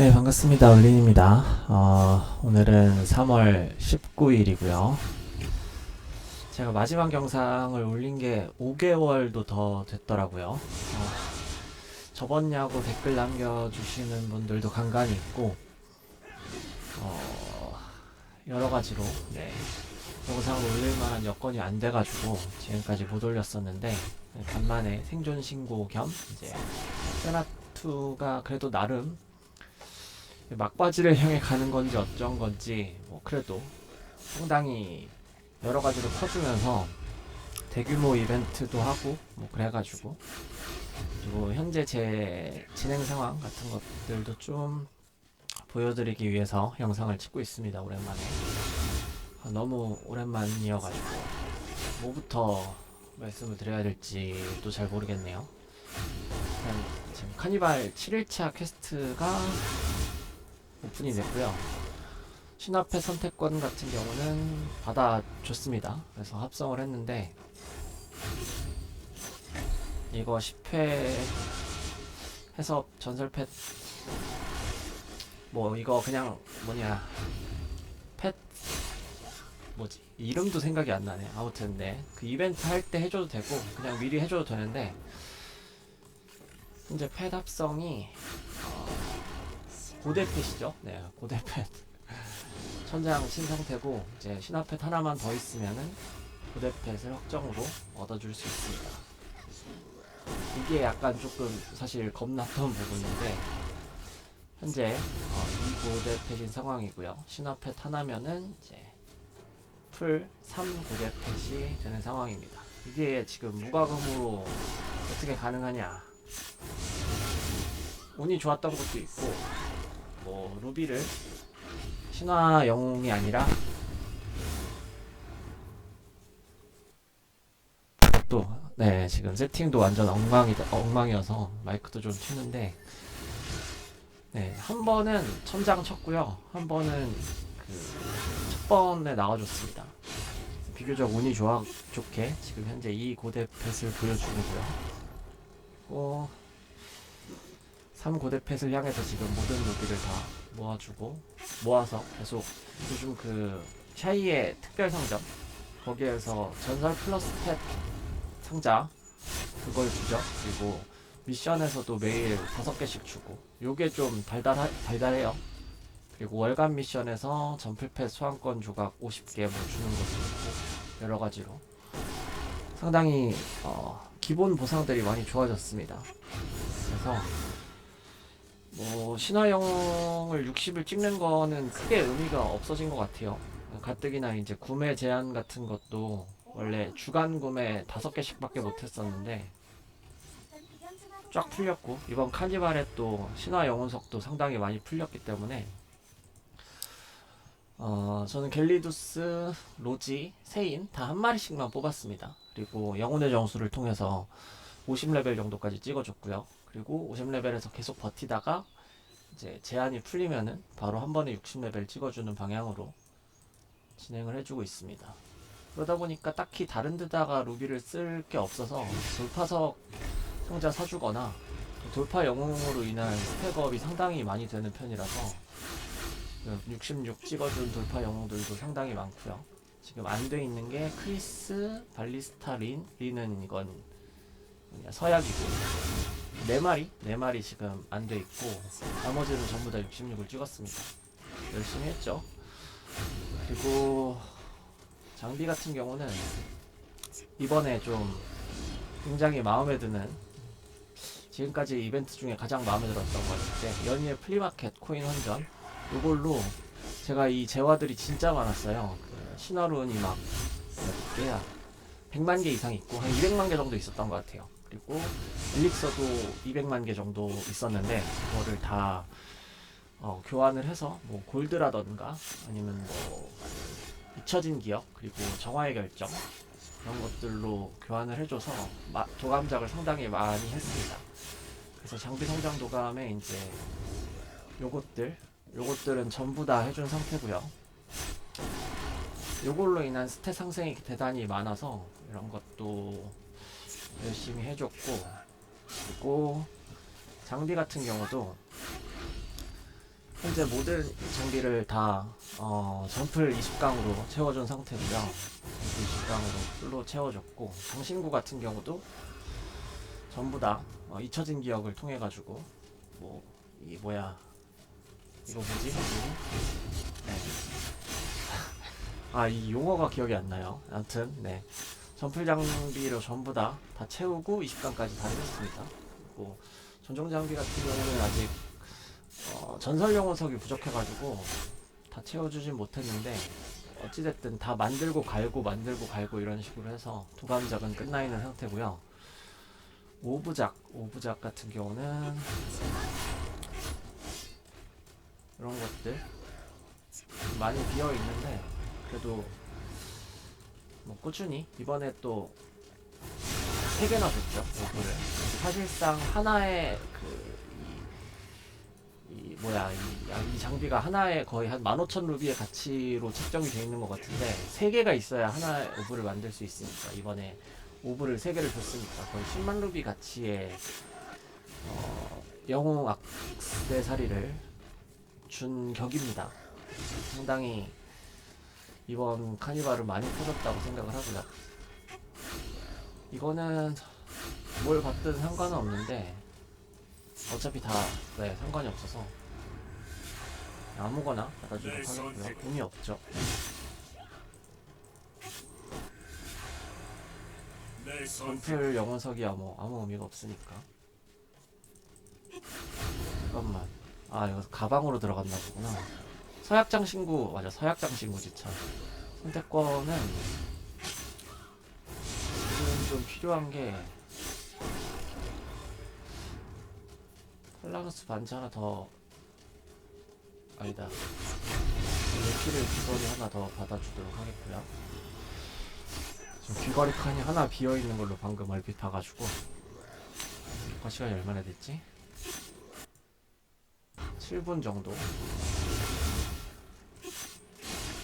네, 반갑습니다. 얼린입니다. 어, 오늘은 3월 19일이고요. 제가 마지막 영상을 올린 게 5개월도 더 됐더라고요. 어, 접었냐고 댓글 남겨주시는 분들도 간간히 있고, 어, 여러 가지로, 네, 영상을 올릴 만한 여건이 안 돼가지고 지금까지 못 올렸었는데, 네, 간만에 생존 신고 겸, 이제, 세나2가 그래도 나름 막바지를 향해 가는 건지 어쩐 건지 뭐 그래도 상당히 여러 가지로 퍼주면서 대규모 이벤트도 하고 뭐 그래가지고 그리고 현재 제 진행 상황 같은 것들도 좀 보여드리기 위해서 영상을 찍고 있습니다 오랜만에. 아, 너무 오랜만이어가지고 뭐부터 말씀을 드려야 될지도 잘 모르겠네요. 지금 카니발 7일차 퀘스트가 오픈이 됐고요. 신화패 선택권 같은 경우는 받아줬습니다. 그래서 합성을 했는데 이거 10회 해서 전설 펫 뭐 이거 그냥 뭐냐 펫 뭐지 이름도 생각이 안 나네. 아무튼 네그 이벤트 할 때 해줘도 되고 그냥 미리 해줘도 되는데 현재 펫 합성이 어, 고대펫이죠. 네, 고대펫. 천장 친 상태고 이제 신화펫 하나만 더 있으면은 고대펫을 확정으로 얻어줄 수 있습니다. 이게 약간 조금 사실 겁났던 부분인데 현재 어, 이 고대펫인 상황이고요. 신화펫 하나면은 이제 풀 3고대펫이 되는 상황입니다. 이게 지금 무과금으로 어떻게 가능하냐? 운이 좋았던 것도 있고 뭐 루비를. 신화 영웅이 아니라. 또 네 지금 세팅도 완전 엉망이 엉망이어서 마이크도 좀 튀는데. 네한 번은 천장 쳤고요. 한 번은 그 첫 번에 나와줬습니다. 비교적 운이 좋아 좋게 지금 현재 이 고대 펫을 보여주고요. 어 3고대 펫을 향해서 지금 모든 루비를 다 모아주고 모아서 계속 요즘 그 샤이의 특별 상점 거기에서 전설 플러스 펫 상자 그걸 주죠. 그리고 미션에서도 매일 다섯 개씩 주고 요게 좀 달달하, 달달해요. 그리고 월간 미션에서 전플펫 소환권 조각 50개 뭐 주는 것도 있고 여러 가지로. 상당히 어, 기본 보상들이 많이 좋아졌습니다. 그래서 뭐 신화영을 60을 찍는 거는 크게 의미가 없어진 것 같아요. 가뜩이나 이제 구매 제한 같은 것도 원래 주간 구매 다섯 개씩밖에 못했었는데 쫙 풀렸고 이번 카니발에 또 신화 영혼석도 상당히 많이 풀렸기 때문에 어 저는 갤리두스, 로지, 세인 다 한 마리씩만 뽑았습니다. 그리고 영혼의 정수를 통해서 50레벨 정도까지 찍어줬고요. 그리고 50레벨에서 계속 버티다가 이제 제한이 풀리면은 바로 한 번에 60레벨 찍어주는 방향으로 진행을 해주고 있습니다. 그러다 보니까 딱히 다른 데다가 루비를 쓸 게 없어서 돌파석 상자 사주거나 돌파 영웅으로 인한 스펙업이 상당히 많이 되는 편이라서 66 찍어준 돌파 영웅들도 상당히 많고요. 지금 안 돼 있는 게 크리스, 발리스타, 린, 린은 이건 서약이고 네 마리 네 마리 지금 안 돼 있고 나머지는 전부 다 66을 찍었습니다. 열심히 했죠. 그리고 장비 같은 경우는 이번에 좀 굉장히 마음에 드는 지금까지 이벤트 중에 가장 마음에 들었던 거였는데 연희의 플리마켓 코인 환전 이걸로 제가 이 재화들이 진짜 많았어요. 그 신화룬이 막 몇 개야 100만 개 이상 있고 한 200만 개 정도 있었던 것 같아요. 그리고 엘릭서도 200만 개 정도 있었는데 그거를 다 어, 교환을 해서 뭐 골드라던가 아니면 뭐 잊혀진 기억 그리고 정화의 결정 그런 것들로 교환을 해줘서 마, 도감작을 상당히 많이 했습니다. 그래서 장비 성장 도감에 이제 요것들 요것들은 전부 다 해준 상태고요. 요걸로 인한 스탯 상승이 대단히 많아서 이런 것도 열심히 해줬고 그리고 장비 같은 경우도 현재 모든 장비를 다 어, 점플 20강으로 채워준 상태고요. 점플 20강으로 풀로 채워줬고 장신구 같은 경우도 전부 다 어, 잊혀진 기억을 통해 가지고 뭐 이 뭐야 이거 뭐지? 네. 아이 용어가 기억이 안 나요. 아무튼 네 점플 장비로 전부 다 다 채우고 20강까지 다 했습니다. 그리고 전용 장비 같은 경우는 아직 어, 전설 영혼석이 부족해가지고 다 채워주진 못했는데 어찌됐든 다 만들고 갈고 만들고 갈고 이런 식으로 해서 도감작은 끝나 있는 상태고요. 오부작, 오부작 같은 경우는 이런 것들 많이 비어 있는데 그래도 뭐 꾸준히 이번에 또 세 개나 줬죠 오브를 사실상 하나의 그이 뭐야 이, 아, 이 장비가 하나에 거의 한 15,000 루비의 가치로 책정이 되어 있는 것 같은데 세 개가 있어야 하나의 오브를 만들 수 있으니까 이번에 오브를 세 개를 줬으니까 거의 10만 루비 가치의 어, 영웅 악세사리를 준 격입니다. 상당히 이번 카니발을 많이 퍼졌다고 생각을 하고요. 이거는 뭘 받든 상관은 없는데 어차피 다 네, 상관이 없어서 아무거나 받아주도록 하겠고요. 의미 없죠. 내 전풀 영혼석이야 뭐 아무 의미가 없으니까. 잠깐만. 아 이거 가방으로 들어갔나 보구나. 서약장 신구 맞아 서약장 신구지 참. 선택권은 지금 좀 필요한 게 폴라노스 반지 하나 더 아니다. 레키를 귀걸이 하나 더 받아주도록 하겠고요. 지금 귀걸이 칸이 하나 비어 있는 걸로 방금 얼핏 봐가지고 녹화 시간이 얼마나 됐지? 7분 정도.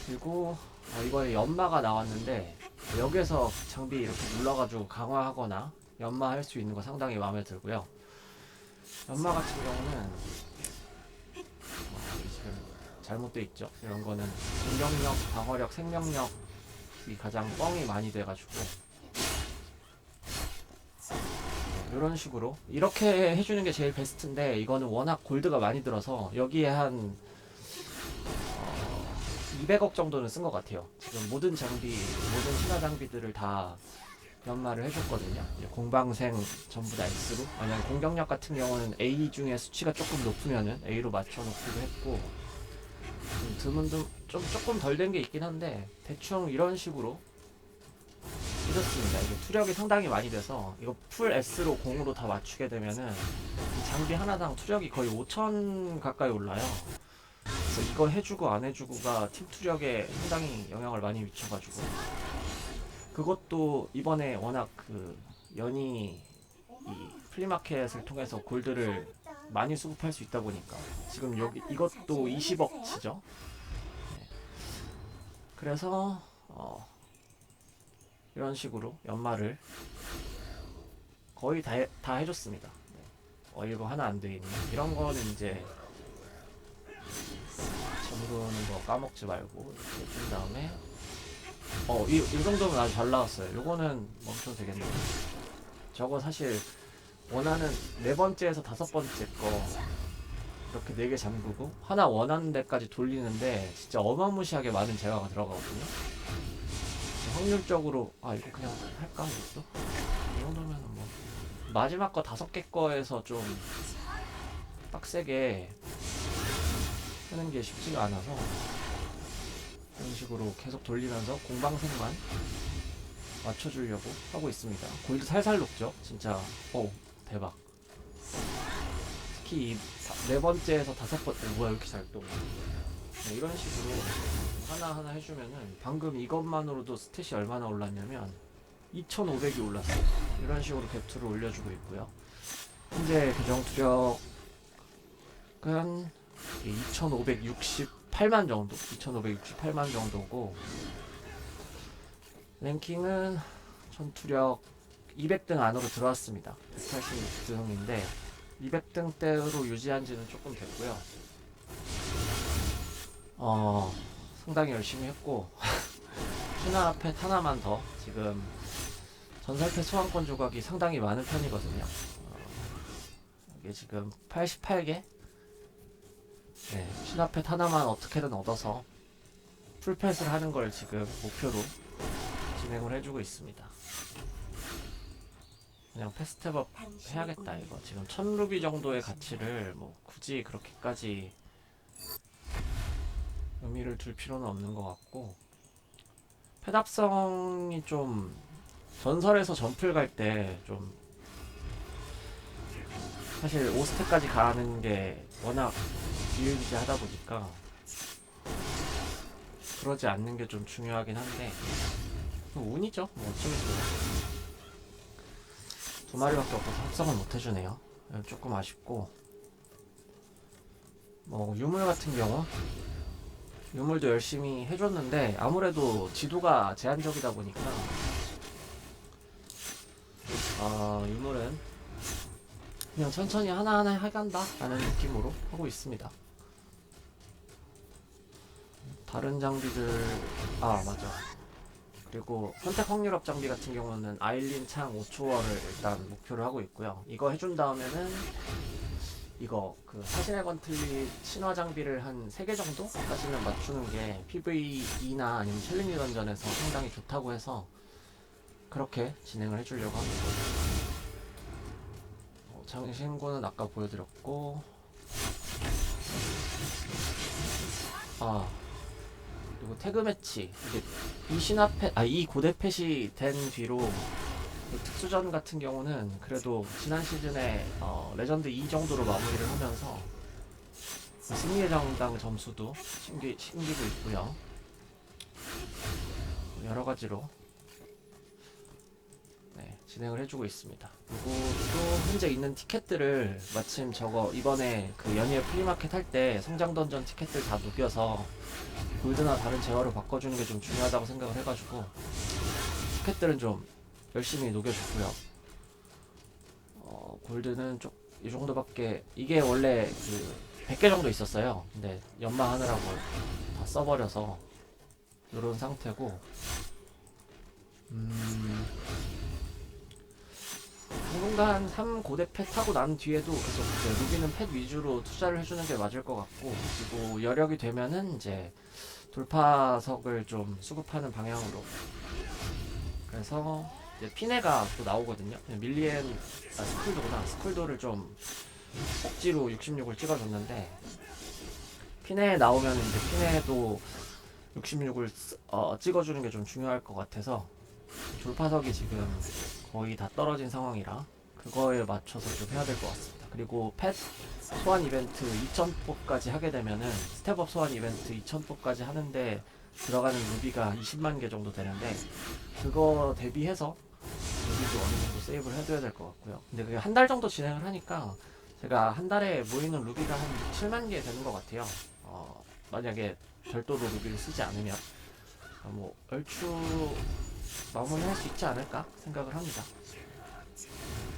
그리고 어, 이번에 연마가 나왔는데 여기서 장비 이렇게 눌러가지고 강화하거나 연마할 수 있는 거 상당히 마음에 들고요. 연마 같은 경우는 어, 지금 잘못돼 있죠. 이런 거는 공격력, 방어력, 생명력이 가장 뻥이 많이 돼가지고 이런 식으로 이렇게 해주는 게 제일 베스트인데 이거는 워낙 골드가 많이 들어서 여기에 한 어, 200억 정도는 쓴 것 같아요. 지금 모든 장비, 모든 신화 장비들을 다 연마를 해줬거든요. 공방생 전부 다 X로. 만약 공격력 같은 경우는 A 중에 수치가 조금 높으면은 A로 맞춰놓기도 했고 좀 드문드 좀 조금 덜 된 게 있긴 한데 대충 이런 식으로 해줬습니다. 이게 투력이 상당히 많이 돼서 이거 풀 S로 공으로 다 맞추게 되면은 이 장비 하나당 투력이 거의 5천 가까이 올라요. 그래서 이거 해주고 안 해주고가 팀 투력에 상당히 영향을 많이 미쳐가지고 그것도 이번에 워낙 그 연이 이 플리마켓을 통해서 골드를 많이 수급할 수 있다 보니까 지금 여기 이것도 20억치죠. 네. 그래서 어 이런 식으로 연말을 거의 다, 해, 다 해줬습니다. 네. 어 이거 하나 안돼 있네. 이런 거는 이제 잠그는 거 까먹지 말고 이렇게 해준 다음에 어, 이, 이 정도면 아주 잘 나왔어요. 요거는 멈춰도 되겠네요. 저거 사실 원하는 네 번째에서 다섯 번째 거 이렇게 네 개 잠그고 하나 원하는 데까지 돌리는데 진짜 어마무시하게 많은 재화가 들어가거든요. 확률적으로 아 이거 그냥 할까 이것도 이 정도면은 뭐 마지막 거 다섯 개 거에서 좀 빡세게 하는 게 쉽지가 않아서 이런 식으로 계속 돌리면서 공방생만 맞춰주려고 하고 있습니다. 골드 살살 녹죠? 진짜, 오, 대박. 특히 이 네 번째에서 다섯 번째, 뭐야, 이렇게 잘 떠. 네, 이런 식으로 하나하나 해주면은 방금 이것만으로도 스탯이 얼마나 올랐냐면 2,500이 올랐어요. 이런 식으로 갭투를 올려주고 있고요. 현재 교정 투력은 2,568만 정도, 2,568만 정도고 랭킹은 전투력 200등 안으로 들어왔습니다. 186등인데 200등대로 유지한 지는 조금 됐고요. 어, 상당히 열심히 했고, 슈나 펫 하나만 더 지금 전설패 소환권 조각이 상당히 많은 편이거든요. 어, 이게 지금 88개? 네, 슈나 펫 하나만 어떻게든 얻어서 풀펫을 하는 걸 지금 목표로 진행을 해주고 있습니다. 그냥 패스트업 해야겠다 이거 지금 1000루비 정도의 가치를 뭐 굳이 그렇게까지 의미를 둘 필요는 없는 것 같고 패답성이 좀 전설에서 점플 갈때 좀 사실 5스택까지 가는 게 워낙 비일비재하다 보니까 그러지 않는 게 좀 중요하긴 한데 뭐 운이죠. 뭐 어쩌겠어요. 두 마리밖에 없어서 합성을 못 해주네요. 예, 조금 아쉽고. 뭐 유물 같은 경우 유물도 열심히 해줬는데 아무래도 지도가 제한적이다 보니까 아 유물은 그냥 천천히 하나하나 해간다 라는 느낌으로 하고 있습니다 다른 장비들 아 맞아 그리고 선택 확률업 장비 같은 경우는 아일린 창 5초월을 일단 목표로 하고 있고요 이거 해준 다음에는 이거 그 사신의 건틀릿 신화 장비를 한 3개 정도까지는 맞추는 게 PVE나 아니면 챌린지 던전에서 상당히 좋다고 해서 그렇게 진행을 해주려고 합니다. 어, 장신구는 아까 보여드렸고 아 그리고 태그 매치 이 신화 펫, 아이 고대 펫이 된 뒤로 그 특수전 같은 경우는 그래도 지난 시즌에 어, 레전드 2 정도로 마무리를 하면서 그 승리의 정당 점수도 신기, 신기고 있고요. 여러 가지로 네, 진행을 해주고 있습니다. 그리고 또 현재 있는 티켓들을 마침 저거 이번에 그 연예 프리마켓 할 때 성장 던전 티켓들 다 녹여서 골드나 다른 제어로 바꿔주는 게 좀 중요하다고 생각을 해가지고 티켓들은 좀 열심히 녹여줬고요. 어, 골드는 좀이 정도밖에 이게 원래 그 100개 정도 있었어요. 근데 연마하느라고 다 써버려서 이런 상태고 음, 당분간 3고대 펫 하고 난 뒤에도 계속 이제 루비는 펫 위주로 투자를 해주는 게 맞을 것 같고 그리고 여력이 되면은 이제 돌파석을 좀 수급하는 방향으로 그래서 이제 피네가 또 나오거든요. 밀리엔 아 스쿨도구나. 스쿨도를 좀 억지로 66을 찍어줬는데 피네 나오면 이제 피네도 66을 어, 찍어주는 게 좀 중요할 것 같아서 돌파석이 지금 거의 다 떨어진 상황이라 그거에 맞춰서 좀 해야 될 것 같습니다. 그리고 펫 소환 이벤트 2000뽑까지 하게 되면은 스텝업 소환 이벤트 2000뽑까지 하는데 들어가는 루비가 20만 개 정도 되는데 그거 대비해서 루비도 어느 정도 세이브를 해둬야 될 것 같고요. 근데 그게 한 달 정도 진행을 하니까 제가 한 달에 모이는 루비가 한 7만 개 되는 것 같아요. 어, 만약에 별도로 루비를 쓰지 않으면 어, 뭐 얼추 마무리할 수 있지 않을까 생각을 합니다.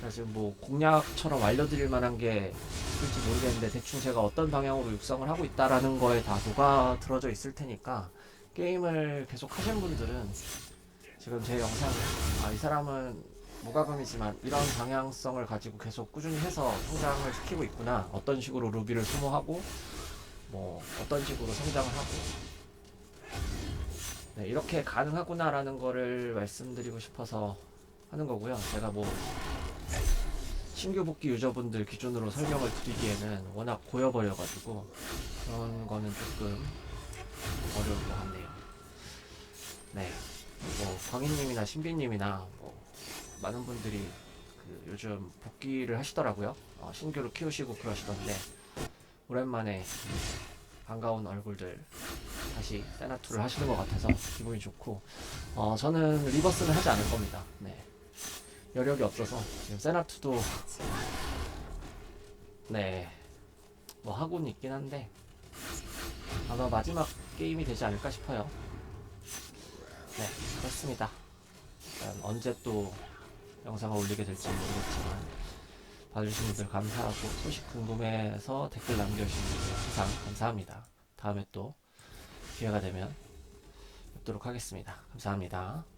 그래서 지금 뭐 공략처럼 알려드릴 만한 게 있을지 모르겠는데 대충 제가 어떤 방향으로 육성을 하고 있다라는 거에 다 녹아 들어져 있을 테니까 게임을 계속 하신 분들은 지금 제 영상 아 이 사람은 무과금이지만 이런 방향성을 가지고 계속 꾸준히 해서 성장을 시키고 있구나. 어떤 식으로 루비를 소모하고 뭐 어떤 식으로 성장을 하고. 네, 이렇게 가능하구나라는 거를 말씀드리고 싶어서 하는 거고요. 제가 뭐 신규 복귀 유저분들 기준으로 설명을 드리기에는 워낙 고여버려가지고 그런 거는 조금 어려울 것 같네요. 네, 뭐 광희님이나 신비님이나 뭐 많은 분들이 그 요즘 복귀를 하시더라고요. 어, 신규로 키우시고 그러시던데 오랜만에 반가운 얼굴들 다시 세나투를 하시는 것 같아서 기분이 좋고 어, 저는 리버스는 하지 않을 겁니다. 네. 여력이 없어서 지금 세나투도 네. 뭐 하고는 있긴 한데 아마 마지막 게임이 되지 않을까 싶어요. 네, 그렇습니다. 언제 또 영상을 올리게 될지 모르겠지만 봐주신 분들 감사하고 소식 궁금해서 댓글 남겨주신 분들 항상 감사합니다. 다음에 또 기회가 되면 뵙도록 하겠습니다. 감사합니다.